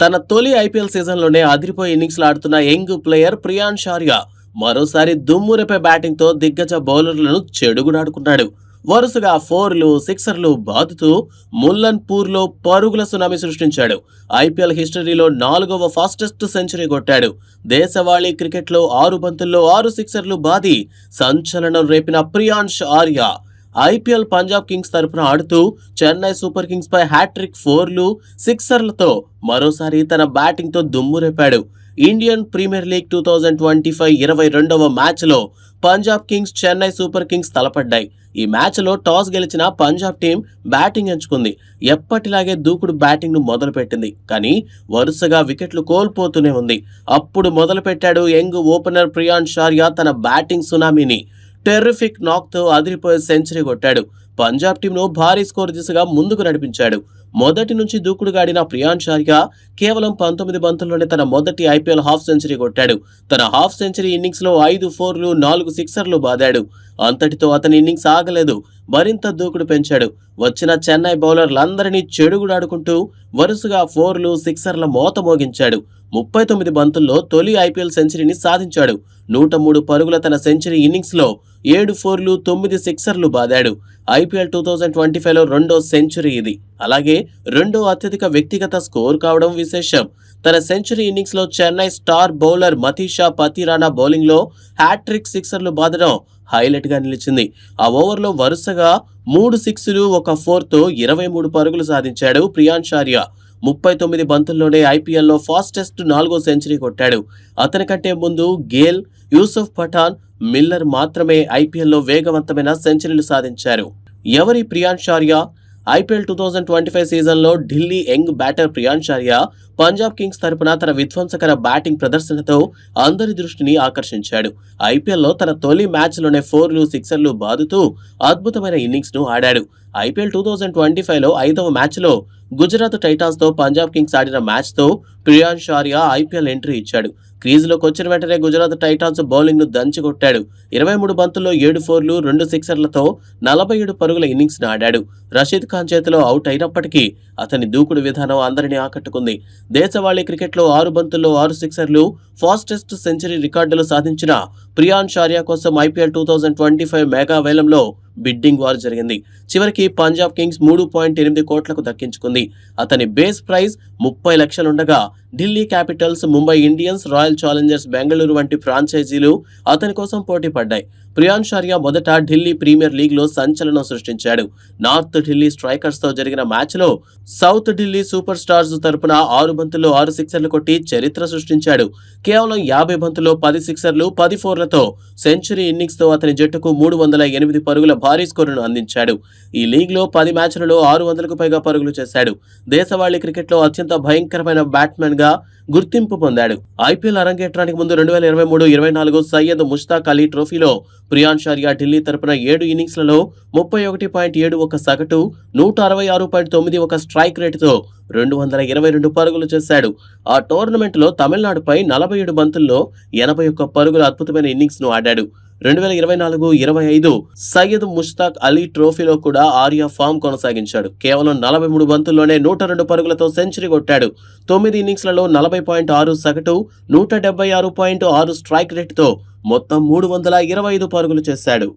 తన తొలి ఐపీఎల్ సీజన్లోనే అదిరిపోయి ఇన్నింగ్స్లు ఆడుతున్న యంగ్ ప్లేయర్ ప్రియాన్ షార్యా మరోసారి దుమ్మురెపే బ్యాటింగ్తో దిగ్గజ బౌలర్లను చెడుగుడాడుకున్నాడు వరుసగా ఫోర్లు సిక్సర్లు బాదుతూ ముల్లన్పూర్లో పరుగుల సునామీ సృష్టించాడు. ఐపీఎల్ హిస్టరీలో నాలుగవ ఫాస్టెస్ట్ సెంచరీ కొట్టాడు. దేశవాళీ క్రికెట్లో ఆరు బంతుల్లో ఆరు సిక్సర్లు బాది సంచలనం రేపిన ప్రియాంష్ ఆర్య ఐపీఎల్ పంజాబ్ కింగ్స్ తరపున ఆడుతూ చెన్నై సూపర్ కింగ్స్ పై హ్యాట్రిక్ ఫోర్లు సిక్సర్లతో మరోసారి తన బ్యాటింగ్తో దుమ్ము రేపాడు. Indian Premier League two thousand twenty five ఇరవై రెండవ మ్యాచ్లో Punjab Kings Chennai Super Kings తలపడ్డాయి. ఈ మ్యాచ్లో టాస్ గెలిచిన పంజాబ్ టీం బ్యాటింగ్ ఎంచుకుంది. ఎప్పటిలాగే దూకుడు బ్యాటింగ్ను మొదలుపెట్టింది. కానీ వరుసగా వికెట్లు కోల్పోతూనే ఉంది. అప్పుడు మొదలుపెట్టాడు యంగ్ ఓపెనర్ ప్రియాన్ షారియా తన బ్యాటింగ్ సునామీని. టెర్రిఫిక్ నాక్తో అదిరిపోయే సెంచరీ కొట్టాడు. పంజాబ్ టీంను భారీ స్కోర్ దిశగా ముందుకు నడిపించాడు. మొదటి నుంచి దూకుడుగాడిన ప్రియాన్ షారియా కేవలం పంతొమ్మిది బంతుల్లోనే తన మొదటి ఐపీఎల్ హాఫ్ సెంచరీ కొట్టాడు. తన హాఫ్ సెంచరీ ఇన్నింగ్స్లో ఐదు ఫోర్లు నాలుగు సిక్సర్లు బాదాడు. అంతటితో అతని ఇన్నింగ్స్ ఆగలేదు. మరింత దూకుడు పెంచాడు. వచ్చిన చెన్నై బౌలర్లందరినీ చెడుగుడాడుకుంటూ వరుసగా ఫోర్లు సిక్సర్ల మోత మోగించాడు. ముప్పై తొమ్మిది బంతుల్లో తొలి ఐపీఎల్ సెంచరీని సాధించాడు. నూట మూడు పరుగుల తన సెంచరీ ఇన్నింగ్స్లో ఏడు ఫోర్లు తొమ్మిది సిక్సర్లు బాదాడు. ఐపీఎల్ టూ థౌజండ్ ట్వంటీ ఫైవ్లో రెండో సెంచరీ ఇది. అలాగే రెండో అత్యధిక వ్యక్తిగత స్కోర్ కావడం విశేషం. తన సెంచరీ ఇన్నింగ్స్లో చెన్నై స్టార్ బౌలర్ మతీషా పతిరానా బౌలింగ్లో హ్యాట్రిక్ సిక్సర్లు బాదడం హైలైట్గా నిలిచింది. ఆ ఓవర్లో వరుసగా మూడు సిక్స్లు ఒక ఫోర్తో ఇరవై మూడు పరుగులు సాధించాడు ప్రియాన్ షారియా. ముప్పై తొమ్మిది బంతుల్లోనే ఐపీఎల్లో ఫాస్టెస్ట్ నాలుగో సెంచరీ కొట్టాడు. అతని కంటే ముందు గేల్ యూసుఫ్ పఠాన్ మిల్లర్ మాత్రమే ఐపీఎల్లో వేగవంతమైన సెంచరీలు సాధించారు. ఎవరి Priyansh Arya? IPL two thousand twenty five సీజన్లో Delhi young batter Priyansh Arya Punjab Kings తరపున తన విధ్వంసకర బ్యాటింగ్ ప్రదర్శనతో అందరి దృష్టిని ఆకర్షించాడు. ఐపీఎల్లో తన తొలి మ్యాచ్లోనే ఫోర్లు సిక్సర్లు బాదుతూ అద్భుతమైన ఇన్నింగ్స్ను ఆడాడు. ఐపీఎల్ టూ థౌజండ్ ట్వంటీ ఫైవ్లో ఐదవ మ్యాచ్లో గుజరాత్ టైటాన్స్తో పంజాబ్ కింగ్స్ ఆడిన మ్యాచ్తో ప్రియాన్ షారియా ఐపీఎల్ ఎంట్రీ ఇచ్చాడు. క్రీజులోకి వచ్చిన వెంటనే గుజరాత్ టైటాన్స్ బౌలింగ్ను దంచికొట్టాడు. ఇరవై మూడు బంతుల్లో ఏడు ఫోర్లు రెండు సిక్సర్లతో నలభై ఏడు పరుగుల ఇన్నింగ్స్ను ఆడాడు. రషీద్ ఖాన్ చేతిలో అవుట్ అయినప్పటికీ అతని దూకుడు విధానం అందరినీ ఆకట్టుకుంది. దేశవాళీ క్రికెట్లో ఆరు బంతుల్లో ఆరు సిక్సర్లు ఫాస్టెస్ట్ సెంచరీ రికార్డులు సాధించిన ప్రియాన్ షారియా కోసం IPL two thousand twenty five mega వేలంలో బిడ్డింగ్ వార్ జరిగింది. చివరికి పంజాబ్ కింగ్స్ మూడు పాయింట్ ఎనిమిది కోట్లకు దక్కించుకుంది. అతని బేస్ ప్రైస్ ముప్పై లక్షలుండగా Delhi Capitals Mumbai Indians Royal Challengers Bengaluru వంటి ఫ్రాంచైజీలు అతని కోసం పోటీ పడ్డాయి. ప్రియాన్ షారియా మొదట ఢిల్లీ ప్రీమియర్ లీగ్లో సంచలనం సృష్టించాడు. నార్త్ ఢిల్లీ స్ట్రైకర్స్తో జరిగిన మ్యాచ్లో సౌత్ ఢిల్లీ సూపర్ స్టార్స్ తరపున ఆరు బంతుల్లో ఆరు సిక్సర్లు కొట్టి చరిత్ర సృష్టించాడు. కేవలం యాభై బంతుల్లో పది సిక్సర్లు పది ఫోర్లతో సెంచరీ ఇన్నింగ్స్తో అతని జట్టుకు మూడు వందల ఎనిమిది పరుగుల భారీ స్కోరును అందించాడు. ఈ లీగ్లో పది మ్యాచ్లలో ఆరు వందలకు పైగా పరుగులు చేశాడు. దేశవాళీ క్రికెట్లో అత్యంత భయంకరమైన బ్యాట్స్మెన్గా గుర్తింపు పొందాడు. ఐపీఎల్ అరంగేట్రానికి ముందు రెండు వేల ఇరవై మూడు ఇరవై నాలుగు సయ్యద్ ముష్తాక్ అలీ ట్రోఫీలో ప్రియాన్ ఆర్యా ఢిల్లీ తరపున ఏడు ఇన్నింగ్స్లలో ముప్పై ఒకటి పాయింట్ ఏడు ఒక సగటు నూట అరవై ఆరు పాయింట్ తొమ్మిది ఒక స్ట్రైక్ రేటుతో రెండు వందల ఇరవై రెండు పరుగులు చేశాడు. ఆ టోర్నమెంట్లో తమిళనాడుపై నలభై ఏడు బంతుల్లో ఎనభై ఒక్క పరుగుల అద్భుతమైన ఇన్నింగ్స్ను ఆడాడు. రెండు వేల ఇరవై నాలుగు ఇరవై ఐదు సయ్యద్ ముష్తాక్ అలీ ట్రోఫీలో కూడా ఆర్యా ఫామ్ కొనసాగించాడు. కేవలం నలభై మూడు బంతుల్లోనే నూట రెండు పరుగులతో సెంచరీ కొట్టాడు. తొమ్మిది ఇన్నింగ్స్లలో నలభై పాయింట్ ఆరు సగటు నూట డెబ్బై ఆరు పాయింట్ ఆరు స్ట్రైక్ రేట్తో మొత్తం మూడు వందల ఇరవై ఐదు పరుగులు చేశాడు.